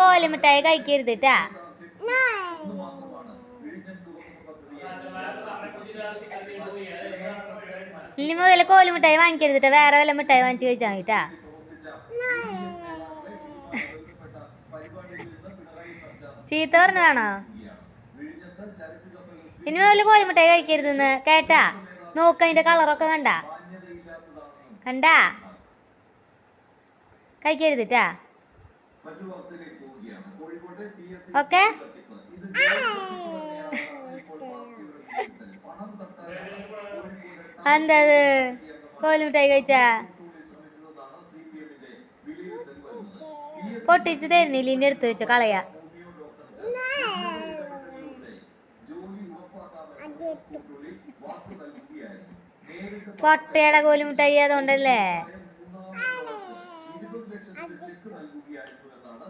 കോലുമിഠായി കഴിക്കരുത് കേട്ടാ ഇനി മുതൽ കോലുമിഠായി വാങ്ങിക്കരുത് ട്ടാ. വേറെ വല്ല മിഠായി വാങ്ങിച്ച് കഴിച്ചാൽ മതി കേട്ടാ ചീത്ത പറഞ്ഞതാണോ? ഇനി മുതൽ കോലുമിഠായി കഴിക്കരുതെന്ന് കേട്ടാ. നോക്ക അതിന്റെ കളറൊക്കെ കണ്ട. കണ്ട? കണ്ടാ കഴിക്കരുത് ട്ടാ ഓക്കെ. എന്താ അത് കോലുമിഠായി കഴിച്ചാ? പൊട്ടിച്ച് തരുന്നില്ല ഇനി എടുത്തു വെച്ച കളയാ. പൊട്ടയുടെ കോലുമിഠായി അതുകൊണ്ടല്ലേ? ലക്ഷത്തിൽ ചെക്ക് നൽകുകയായിരുന്നു എന്നാണ്